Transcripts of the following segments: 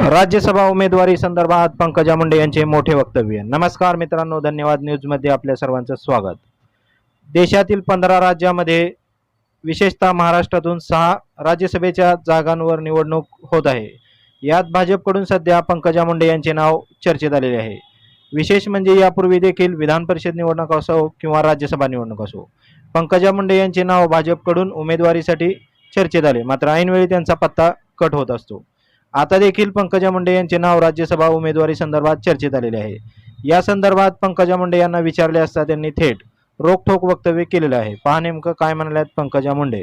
राज्यसभा उमेदवारी संदर्भात पंकजा मुंडे यांचे मोठे वक्तव्य. नमस्कार मित्रांनो धन्यवाद न्यूजमध्ये आपल्या सर्वांचं स्वागत. देशातील पंधरा राज्यामध्ये विशेषतः महाराष्ट्रातून सहा राज्यसभेच्या जागांवर निवडणूक होत आहे. यात भाजपकडून सध्या पंकजा मुंडे यांचे नाव चर्चेत आलेले आहे. विशेष म्हणजे यापूर्वी देखील विधान परिषद निवडणूक असो किंवा राज्यसभा निवडणूक असो पंकजा मुंडे यांचे नाव भाजपकडून उमेदवारीसाठी चर्चेत आले. मात्र ऐनवेळी त्यांचा पत्ता कट होत असतो. आता देखील पंकजा मुंडे यांचे नाव राज्यसभा उमेदवारी संदर्भात चर्चेत आलेले आहे. या संदर्भात पंकजा मुंडे यांना विचारले असता त्यांनी थेट रोखोक वक्तव्य केलेलं आहे. पहा नेमकं काय म्हणाल्यात पंकजा मुंडे.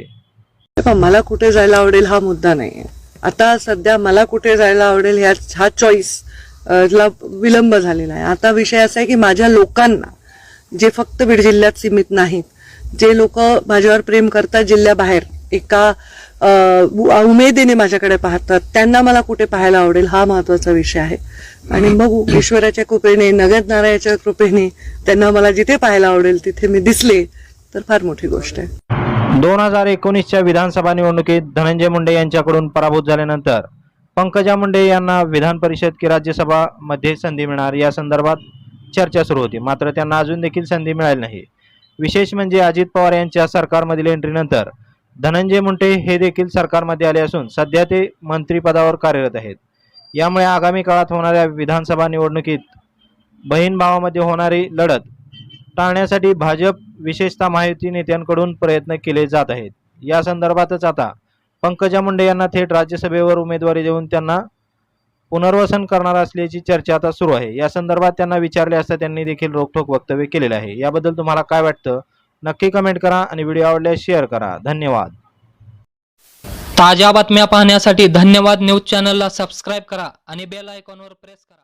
मला कुठे जायला आवडेल हा मुद्दा नाही आता सध्या मला कुठे जायला आवडेल ह्या हा चॉईस ला विलंब झालेला आहे. आता विषय असा आहे की माझ्या लोकांना जे फक्त बीड जिल्ह्यात सीमित नाहीत जे लोक माझ्यावर प्रेम करतात जिल्ह्याबाहेर एका उमेदीने माझ्याकडे पाहतात. त्यांना मला कुठे पाहायला आवडेल हा महत्त्वाचा विषय आहे. आणि बघू ईश्वराच्या कृपेने नगद नारायणाच्या कृपेने त्यांना मला जिथे पाहायला आवडेल तिथे मी दिसले तर फार मोठी गोष्ट आहे. दोन हजार एकोणीसच्या विधानसभा निवडणुकीत धनंजय मुंडे यांच्याकडून पराभूत झाल्यानंतर पंकजा मुंडे यांना विधान परिषद की राज्यसभा मध्ये संधी मिळणार या संदर्भात चर्चा सुरू होती. मात्र त्यांना अजून देखील संधी मिळाली नाही. विशेष म्हणजे अजित पवार यांच्या सरकारमधील एंट्रीनंतर धनंजय मुंडे हे देखील सरकारमध्ये आले असून सध्या ते मंत्रिपदावर कार्यरत आहेत. यामुळे आगामी काळात होणाऱ्या विधानसभा निवडणुकीत बहीण भावामध्ये होणारी लढत टाळण्यासाठी भाजप विशेषतः महायुती नेत्यांकडून प्रयत्न केले जात आहेत. या संदर्भातच आता पंकजा मुंडे यांना थेट राज्यसभेवर उमेदवारी देऊन त्यांना पुनर्वसन करणार असल्याची चर्चा आता सुरू आहे. या संदर्भात त्यांना विचारले असता त्यांनी देखील रोखठोक वक्तव्य केलेलं आहे. याबद्दल तुम्हाला काय वाटतं? नक्की कमेंट करा आणि व्हिडिओ आवडल्यास शेअर करा. धन्यवाद. ताज्या बातम्या पाहण्यासाठी धन्यवाद न्यूज चॅनलला सबस्क्राईब करा आणि बेल आयकॉनवर प्रेस करा.